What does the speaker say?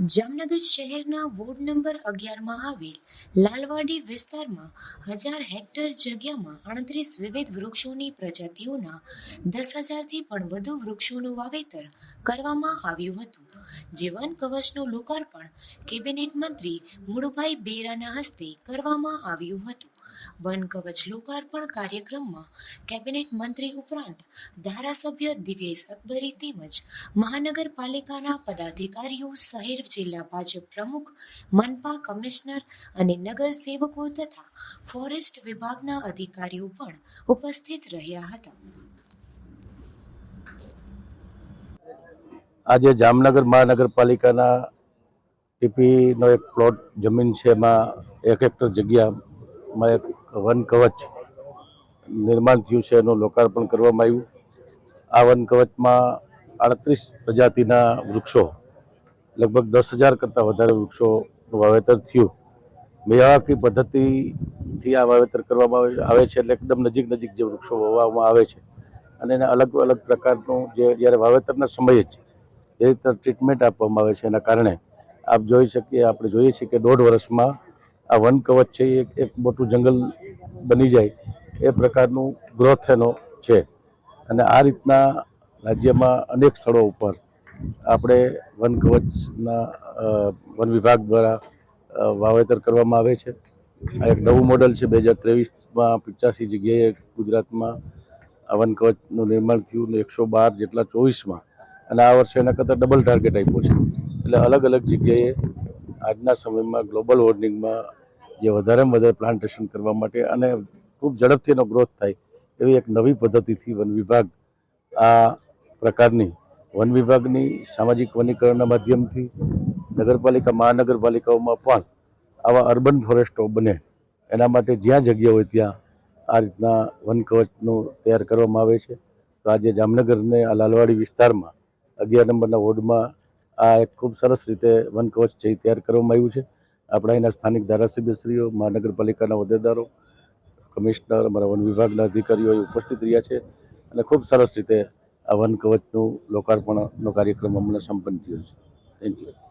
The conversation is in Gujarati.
જામનગર શહેરના વોર્ડ નંબર અગિયારમાં આવેલ લાલવાડી વિસ્તારમાં હજાર હેક્ટર જગ્યામાં અડત્રીસ વિવિધ વૃક્ષોની પ્રજાતિઓના દસ હજારથી પણ વધુ વૃક્ષોનું વાવેતર કરવામાં આવ્યું હતું. જે વન કવચનું લોકાર્પણ કેબિનેટ મંત્રી મુળુભાઈ બેરાના હસ્તે કરવામાં આવ્યું હતું. વન કવચ લોકાર્પણ કાર્યક્રમમાં કેબિનેટ મંત્રી ઉપરાંત ધારાસભ્ય દિવેશ અકબરી તેમજ મહાનગરપાલિકાના પદાધિકારીઓ શહેર જિલ્લા ભાજપ પ્રમુખ, મનપા કમિશનર અને નગર તથા ફોરેસ્ટ વિભાગના અધિકારીઓ પણ ઉપસ્થિત રહ્યા હતા. આજે જામનગર મહાનગરપાલિકાના ટીપીનો એક પ્લોટ જમીન છે, એમાં એક હેક્ટર જગ્યામાં એક વન કવચ નિર્માણ થયું છે, એનું લોકાર્પણ કરવામાં આવ્યું. આ વન કવચમાં આડત્રીસ પ્રજાતિના વૃક્ષો, લગભગ દસ હજાર કરતાં વધારે વૃક્ષોનું વાવેતર થયું. મેવાકી પદ્ધતિથી આ વાવેતર કરવામાં આવે- આવે છે, એટલે એકદમ નજીક નજીક જે વૃક્ષો વાવવામાં આવે છે. અને એને અલગ અલગ પ્રકારનું જે જ્યારે વાવેતરના સમયે જ એ રીતે ટ્રીટમેન્ટ આપવામાં આવે છે, એના કારણે આપ જોઈ શકીએ, આપણે જોઈએ છીએ કે દોઢ વર્ષમાં આ વન કવચ છે, એ એક મોટું જંગલ બની જાય, એ પ્રકારનું ગ્રોથ એનો છે. અને આ રીતના રાજ્યમાં અનેક સ્થળો ઉપર આપણે વન કવચના વન વિભાગ દ્વારા વાવેતર કરવામાં આવે છે. આ એક નવું મોડલ છે, બે હજાર ત્રેવીસમાં પચાસી જગ્યાએ ગુજરાતમાં આ વન કવચનું નિર્માણ થયું ને એકસો બાર જેટલા ચોવીસમાં. અને આ વર્ષે એના કરતાં ડબલ ટાર્ગેટ આપ્યો છે. એટલે અલગ અલગ જગ્યાએ આજના સમયમાં ગ્લોબલ વોર્મિંગમાં જે વધારેમાં વધારે પ્લાન્ટેશન કરવા માટે અને ખૂબ ઝડપથી એનો ગ્રોથ થાય એવી એક નવી પદ્ધતિથી વન વિભાગ આ પ્રકારની વન વિભાગની સામાજિક વનીકરણના માધ્યમથી નગરપાલિકા, મહાનગરપાલિકાઓમાં પણ આવા અર્બન ફોરેસ્ટો બને. એના માટે જ્યાં જગ્યા હોય ત્યાં આ રીતના વન કવચનું તૈયાર કરવામાં આવે છે. તો આજે જામનગરને આ લાલવાડી વિસ્તારમાં અગિયાર નંબરના વોર્ડમાં આ એક ખૂબ સરસ રીતે વન કવચ છે તૈયાર કરવામાં આવ્યું છે. આપણા અહીંના સ્થાનિક ધારાસભ્યશ્રીઓ, મહાનગરપાલિકાના હોદ્દેદારો, કમિશનર, અમારા વન વિભાગના અધિકારીઓ ઉપસ્થિત રહ્યા છે અને ખૂબ સરસ રીતે આ વન કવચનું લોકાર્પણનો કાર્યક્રમ હમણાં સંપન્ન થયો છે. Thank you